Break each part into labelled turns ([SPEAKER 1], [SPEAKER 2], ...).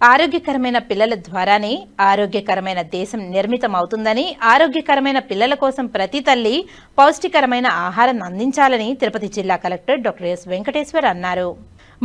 [SPEAKER 1] ఆరోగ్యకరమైన పిల్లల ద్వారానే ఆరోగ్యకరమైన దేశం నిర్మితం అవుతుందని ఆరోగ్యకరమైన పిల్లల కోసం ప్రతి తల్లి పౌష్టికరమైన ఆహారం అందించాలని తిరుపతి జిల్లా కలెక్టర్ డాక్టర్ ఎస్ వెంకటేశ్వర్ అన్నారు.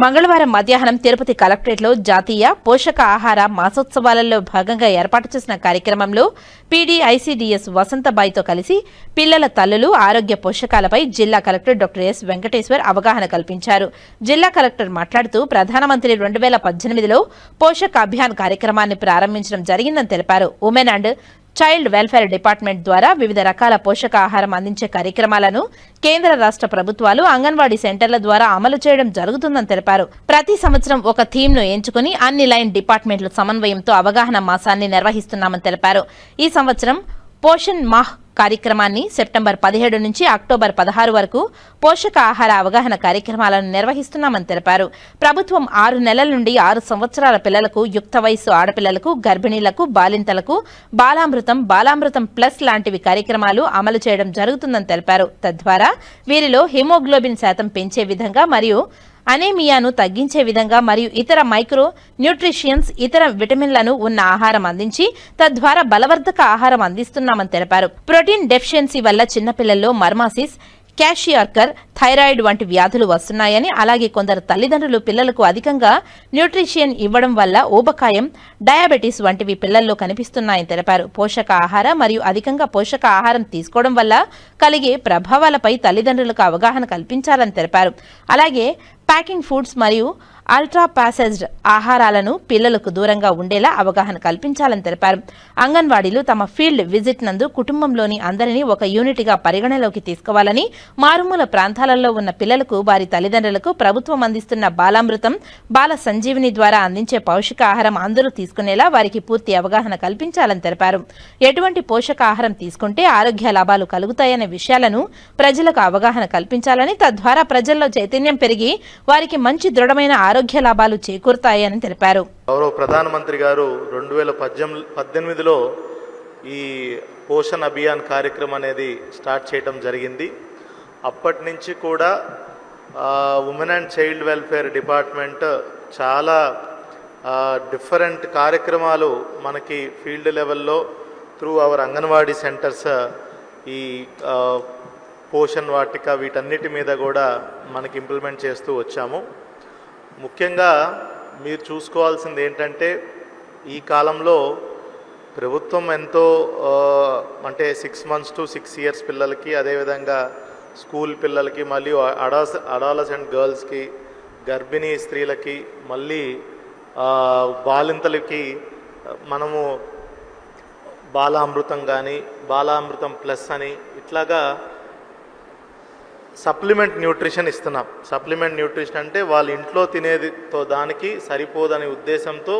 [SPEAKER 1] మంగళవారం మధ్యాహ్నం తిరుపతి కలెక్టరేట్లో జాతీయ పోషక ఆహార మాసోత్సవాలలో భాగంగా ఏర్పాటు చేసిన కార్యక్రమంలో పీడీఐసీడీఎస్ వసంతబాయితో కలిసి పిల్లల తల్లులు ఆరోగ్య పోషకాలపై జిల్లా కలెక్టర్ డాక్టర్ ఎస్ వెంకటేశ్వర్ అవగాహన కల్పించారు. జిల్లా కలెక్టర్ మాట్లాడుతూ ప్రధానమంత్రి రెండు వేల పద్దెనిమిదిలో పోషక అభియాన్ కార్యక్రమాన్ని ప్రారంభించడం జరిగిందని తెలిపారు. Women and child welfare department ద్వారా వివిధ రకాల పోషకాహారం అందించే కార్యక్రమాలను కేంద్ర రాష్ట్ర ప్రభుత్వాలు అంగన్వాడీ సెంటర్ల ద్వారా అమలు చేయడం జరుగుతుందని తెలిపారు. ప్రతి సంవత్సరం ఒక థీమ్ను ఎంచుకుని అన్ని లైన్ డిపార్ట్మెంట్ల సమన్వయంతో అవగాహన మాసాన్ని నిర్వహిస్తున్నామని తెలిపారు. ఈ సంవత్సరం పోషణ్ మాహ్ కార్యక్రమాన్ని సెప్టెంబర్ పదిహేడు నుంచి అక్టోబర్ పదహారు వరకు పోషక ఆహార అవగాహన కార్యక్రమాలను నిర్వహిస్తున్నామని తెలిపారు. ప్రభుత్వం ఆరు నెలల నుండి ఆరు సంవత్సరాల పిల్లలకు యుక్త వయస్సు ఆడపిల్లలకు గర్భిణీలకు బాలింతలకు బాలామృతం బాలామృతం ప్లస్ లాంటివి కార్యక్రమాలు అమలు చేయడం జరుగుతుందని తెలిపారు. తద్వారా వీరిలో హిమోగ్లోబిన్ శాతం పెంచే విధంగా మరియు అనేమియాను తగ్గించే విధంగా మరియు ఇతర మైక్రో న్యూట్రిషియన్స్ ఇతర విటమిన్లను ఉన్న ఆహారం అందించి తద్వారా బలవర్ధక ఆహారం అందిస్తున్నామని తెలిపారు. ప్రోటీన్ డెఫిషియన్సీ వల్ల చిన్నపిల్లల్లో మర్మాసిస్ క్యాషియార్కర్ థైరాయిడ్ వంటి వ్యాధులు వస్తున్నాయని అలాగే కొందరు తల్లిదండ్రులు పిల్లలకు అధికంగా న్యూట్రిషియన్ ఇవ్వడం వల్ల ఊబకాయం డయాబెటీస్ వంటివి పిల్లల్లో కనిపిస్తున్నాయని తెలిపారు. పోషక ఆహార మరియు అధికంగా పోషక ఆహారం తీసుకోవడం వల్ల కలిగే ప్రభావాలపై తల్లిదండ్రులకు అవగాహన కల్పించాలని తెలిపారు. అలాగే ప్యాకింగ్ ఫుడ్స్ మరియు అల్ట్రా ప్యాసేజ్డ్ ఆహారాలను పిల్లలకు దూరంగా ఉండేలా అవగాహన కల్పించాలని తెలిపారు. అంగన్వాడీలు తమ ఫీల్డ్ విజిట్ నందు కుటుంబంలోని అందరినీ ఒక యూనిట్గా పరిగణలోకి తీసుకోవాలని మారుమూల ప్రాంతాలలో ఉన్న పిల్లలకు వారి తల్లిదండ్రులకు ప్రభుత్వం అందిస్తున్న బాలామృతం బాల సంజీవిని ద్వారా అందించే పౌష్టికాహారం అందరూ తీసుకునేలా వారికి పూర్తి అవగాహన కల్పించాలని తెలిపారు. ఎటువంటి పోషకాహారం తీసుకుంటే ఆరోగ్య లాభాలు కలుగుతాయనే విషయాలను ప్రజలకు అవగాహన కల్పించాలని తద్వారా ప్రజల్లో చైతన్యం పెరిగి వారికి మంచి దృఢమైన ఆరోగ్య లాభాలు చేకూరుతాయని తెలిపారు.
[SPEAKER 2] గౌరవ ప్రధానమంత్రి గారు రెండు వేల పద్దెనిమిది పద్దెనిమిదిలో ఈ పోషణ్ అభియాన్ కార్యక్రమం అనేది స్టార్ట్ చేయడం జరిగింది. అప్పటి నుంచి కూడా women and child welfare department చాలా డిఫరెంట్ కార్యక్రమాలు మనకి ఫీల్డ్ లెవెల్లో త్రూ అవర్ అంగన్వాడీ సెంటర్స్ ఈ పోషన్ వాటిక వీటన్నిటి మీద కూడా మనకి ఇంప్లిమెంట్ చేస్తూ వచ్చాము. ముఖ్యంగా మీరు చూసుకోవాల్సింది ఏంటంటే ఈ కాలంలో ప్రభుత్వం ఎంతో అంటే six months to six years పిల్లలకి అదేవిధంగా స్కూల్ పిల్లలకి మరియు అడాస్ అడాలసెంట్ గర్ల్స్కి గర్భిణీ స్త్రీలకి మళ్ళీ బాలింతలకి మనము బాలామృతం కానీ బాలామృతం ప్లస్ అని ఇట్లాగా సప్లిమెంట్ న్యూట్రిషన్ ఇస్తున్నాం. సప్లిమెంట్ న్యూట్రిషన్ అంటే వాళ్ళు ఇంట్లో తినేదితో దానికి సరిపోదనే ఉద్దేశంతో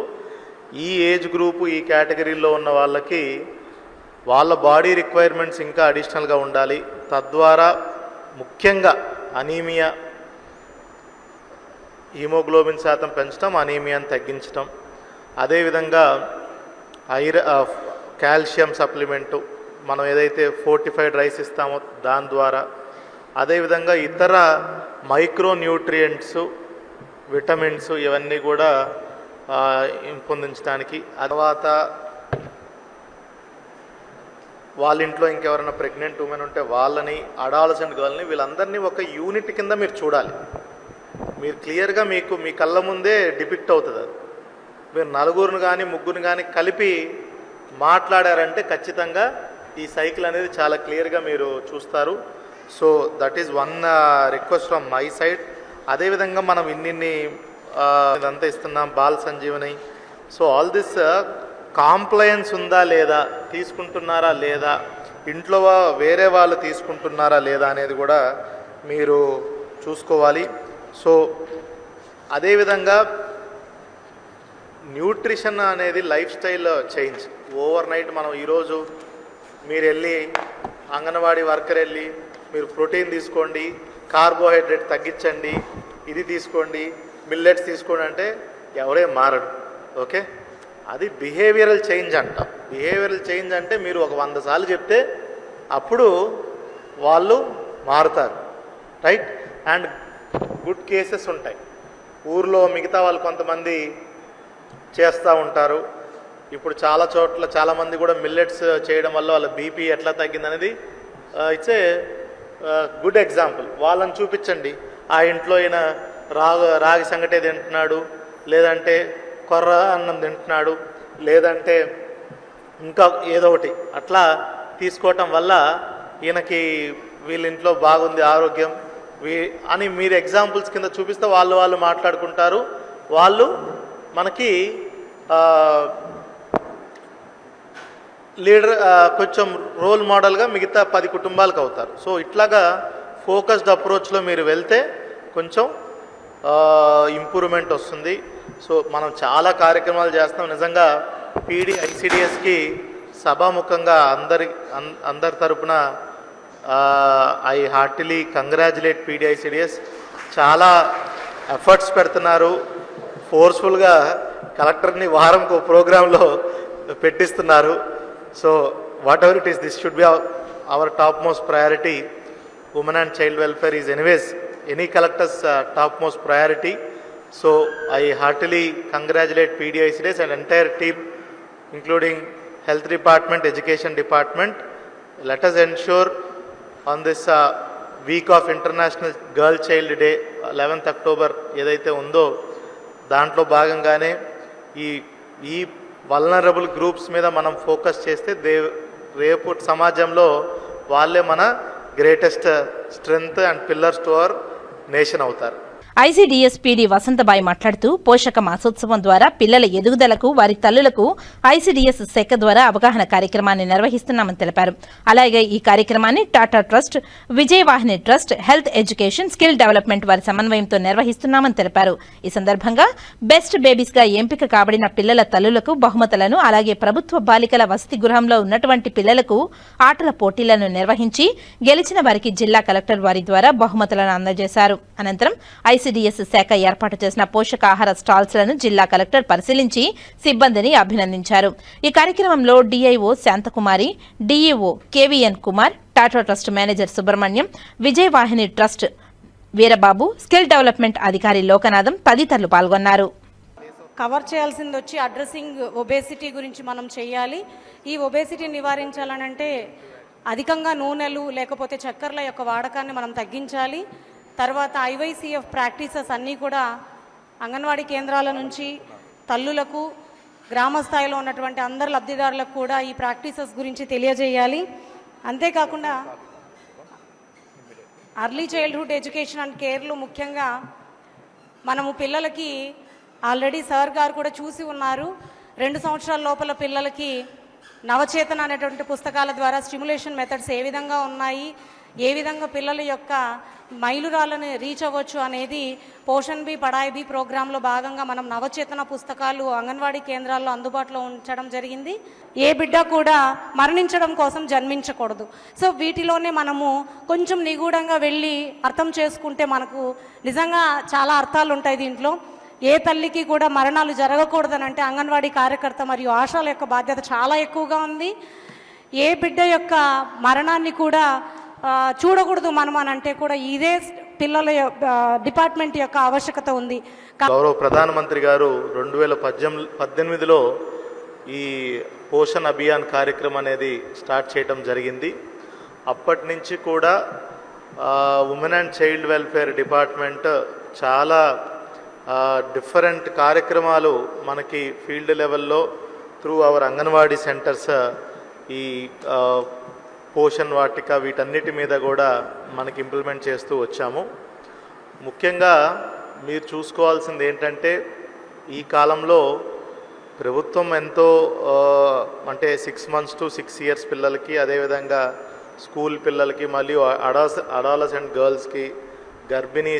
[SPEAKER 2] ఈ ఏజ్ గ్రూపు ఈ కేటగిరీలో ఉన్న వాళ్ళకి వాళ్ళ బాడీ రిక్వైర్మెంట్స్ ఇంకా అడిషనల్గా ఉండాలి. తద్వారా ముఖ్యంగా అనీమియా హీమోగ్లోబిన్ శాతం పెంచడం అనీమియాని తగ్గించడం. అదేవిధంగా ఐర కాల్షియం సప్లిమెంటు మనం ఏదైతే ఫోర్టిఫైడ్ రైస్ ఇస్తామో దాని ద్వారా అదేవిధంగా ఇతర మైక్రోన్యూట్రియంట్స్ విటమిన్స్ ఇవన్నీ కూడా పొందించడానికి ఇంపొందించడానికి తర్వాత వాళ్ళ ఇంట్లో ఇంకెవరైనా ప్రెగ్నెంట్ ఉమెన్ ఉంటే వాళ్ళని అడాలసెంట్ గర్ల్ని వీళ్ళందరినీ ఒక యూనిట్ కింద మీరు చూడాలి. మీరు క్లియర్గా మీకు మీ కళ్ళ ముందే డిపిక్ట్ అవుతుంది అది. మీరు నలుగురిని కానీ ముగ్గురిని కానీ కలిపి మాట్లాడారంటే ఖచ్చితంగా ఈ సైకిల్ అనేది చాలా క్లియర్గా మీరు చూస్తారు. So that is one request from my side అదేవిధంగా మనం ఇన్నిన్ని ఇదంతా ఇస్తున్నాం Bal Sanjeevani. So all this compliance ఉందా లేదా తీసుకుంటున్నారా లేదా ఇంట్లో వేరే వాళ్ళు తీసుకుంటున్నారా లేదా అనేది కూడా మీరు చూసుకోవాలి. సో అదేవిధంగా న్యూట్రిషన్ అనేది lifestyle change. Overnight మనం ఈరోజు మీరు వెళ్ళి అంగన్వాడీ వర్కర్ వెళ్ళి మీరు ప్రోటీన్ తీసుకోండి కార్బోహైడ్రేట్ తగ్గించండి ఇది తీసుకోండి మిల్లెట్స్ తీసుకోండి అంటే ఎవరే మారడు ఓకే? అది బిహేవియరల్ చేంజ్ అంట. బిహేవియరల్ చేంజ్ అంటే మీరు ఒక వంద సార్లు చెప్తే అప్పుడు వాళ్ళు మారుతారు రైట్? అండ్ గుడ్ కేసెస్ ఉంటాయి. ఊర్లో మిగతా వాళ్ళు కొంతమంది చేస్తూ ఉంటారు. ఇప్పుడు చాలా చోట్ల చాలామంది కూడా మిల్లెట్స్ చేయడం వల్ల వాళ్ళ బీపీ ఎట్లా తగ్గిందనేది ఇట్స్ ఏ గుడ్ ఎగ్జాంపుల్. వాళ్ళని చూపించండి. ఆ ఇంట్లో ఈయన రాగు రాగి సంగటే తింటున్నాడు లేదంటే కొర్ర అన్నం తింటున్నాడు లేదంటే ఇంకా ఏదో ఒకటి. అట్లా తీసుకోవటం వల్ల ఈయనకి వీళ్ళ ఇంట్లో బాగుంది ఆరోగ్యం. వీ అని మీరు ఎగ్జాంపుల్స్ కింద చూపిస్తే వాళ్ళు వాళ్ళు మాట్లాడుకుంటారు. వాళ్ళు మనకి లీడర్ కొంచెం రోల్ మోడల్గా మిగతా పది కుటుంబాలకు అవుతారు. సో ఇట్లాగా ఫోకస్డ్ అప్రోచ్లో మీరు వెళ్తే కొంచెం ఇంప్రూవ్మెంట్ వస్తుంది. సో మనం చాలా కార్యక్రమాలు చేస్తాం నిజంగా పీడీ ఐసిడిఎస్కి సభాముఖంగా అందరి అందరి తరపున ఐ హార్టిలీ కంగ్రాచులేట్ పీడీఐసిడిఎస్ చాలా ఎఫర్ట్స్ పెడుతున్నారు. ఫోర్స్ఫుల్గా కలెక్టర్ని వారంకు ప్రోగ్రాంలో పెట్టిస్తున్నారు. So whatever it is this should be our top most priority women and child welfare is anyways any collectors top most priority so I heartily congratulate PD ICDS and entire team including health department education department let us ensure on this week of international girl child day eleventh October ఏదైతే ఉందో దాంట్లో భాగంగానే ఈ ఈ vulnerable groups మీద మనం focus చేస్తే they రేపు సమాజంలో వాళ్ళే మన greatest strength and pillars to our nation అవుతారు.
[SPEAKER 1] ఐసీడీఎస్పీడీ వసంతబాయి మాట్లాడుతూ పోషక మాసోత్సవం ద్వారా పిల్లల ఎదుగుదలకు వారి తల్లులకు ఐసీడీఎస్ శాఖ ద్వారా అవగాహన కార్యక్రమాన్ని నిర్వహిస్తున్నామని తెలిపారు. అలాగే ఈ కార్యక్రమాన్ని Tata trust Vijayavahini trust health education skill development వారి సమన్వయంతో నిర్వహిస్తున్నామని తెలిపారు. ఈ సందర్భంగా బెస్ట్ బేబీస్గా ఎంపిక కాబడిన పిల్లల తల్లులకు బహుమతులను అలాగే ప్రభుత్వ బాలికల వసతి గృహంలో ఉన్నటువంటి పిల్లలకు ఆటల పోటీలను నిర్వహించి గెలిచిన వారికి జిల్లా కలెక్టర్ వారి ద్వారా బహుమతులను అందజేశారు. అనంతరం ఐసీడీఎస్ శాఖ ఏర్పాటు చేసిన పోషకాహార స్టాల్స్లను జిల్లా కలెక్టర్ పరిశీలించి సిబ్బందిని అభినందించారు. ఈ కార్యక్రమంలో DIO Shanthakumari DEO KVN Kumar Tata trust manager Subrahmanyam Vijayavahini trust Veerababu skill development అధికారి లోకనాథం తదితరులు పాల్గొన్నారు.
[SPEAKER 3] కవర్ చేయాల్సింది వచ్చి అడ్రసింగ్ ఒబేసిటీ గురించి మనం చేయాలి. ఈ ఒబేసిటీ నివారించాలనంటే అధికంగా నూనెలు లేకపోతే చక్కెరల యొక్క వాడకాన్ని మనం తగ్గించాలి. తర్వాత ఐవైసీఎఫ్ ప్రాక్టీసెస్ అన్నీ కూడా అంగన్వాడీ కేంద్రాల నుంచి తల్లులకు గ్రామ స్థాయిలో ఉన్నటువంటి అందరు లబ్ధిదారులకు కూడా ఈ ప్రాక్టీసెస్ గురించి తెలియజేయాలి. అంతేకాకుండా అర్లీ చైల్డ్హుడ్ ఎడ్యుకేషన్ అండ్ కేర్లు ముఖ్యంగా మనము పిల్లలకి ఆల్రెడీ సార్ గారు కూడా చూసి ఉన్నారు. రెండు సంవత్సరాల లోపల పిల్లలకి నవచేతన అనేటువంటి పుస్తకాల ద్వారా స్టిమ్యులేషన్ మెథడ్స్ ఏ విధంగా ఉన్నాయి ఏ విధంగా పిల్లల యొక్క మైలురాళ్ళని రీచ్ అవ్వచ్చు అనేది పోషన్ బి పడాయి బి ప్రోగ్రాంలో భాగంగా మనం నవచేతన పుస్తకాలు అంగన్వాడీ కేంద్రాల్లో అందుబాటులో ఉంచడం జరిగింది. ఏ బిడ్డ కూడా మరణించడం కోసం జన్మించకూడదు. సో వీటిలోనే మనము కొంచెం నిగూఢంగా వెళ్ళి అర్థం చేసుకుంటే మనకు నిజంగా చాలా అర్థాలు ఉంటాయి దీంట్లో. ఏ తల్లికి కూడా మరణాలు జరగకూడదని అంటే అంగన్వాడీ కార్యకర్త మరియు ఆశాల యొక్క బాధ్యత చాలా ఎక్కువగా ఉంది. ఏ బిడ్డ యొక్క మరణాన్ని కూడా చూడకూడదు మనం అని అంటే కూడా ఇదే పిల్లల యొక్క, డిపార్ట్మెంట్ యొక్క ఆవశ్యకత ఉంది.
[SPEAKER 2] గౌరవ ప్రధానమంత్రి గారు రెండు వేల పద్దెనిమిది పద్దెనిమిదిలో ఈ పోషణ్ అభియాన్ కార్యక్రమం అనేది స్టార్ట్ చేయడం జరిగింది. అప్పటి నుంచి కూడా women and child welfare department చాలా డిఫరెంట్ కార్యక్రమాలు మనకి ఫీల్డ్ లెవెల్లో త్రూ అవర్ అంగన్వాడీ సెంటర్స్ ఈ పోషన్ వాటిక వీటన్నిటి మీద కూడా మనకి ఇంప్లిమెంట్ చేస్తూ వచ్చాము. ముఖ్యంగా మీరు చూసుకోవాల్సింది ఏంటంటే ఈ కాలంలో ప్రభుత్వం ఎంతో అంటే six months to six years పిల్లలకి అదేవిధంగా స్కూల్ పిల్లలకి మరియు అడాస్ అడాలసెంట్ గర్ల్స్కి గర్భిణీ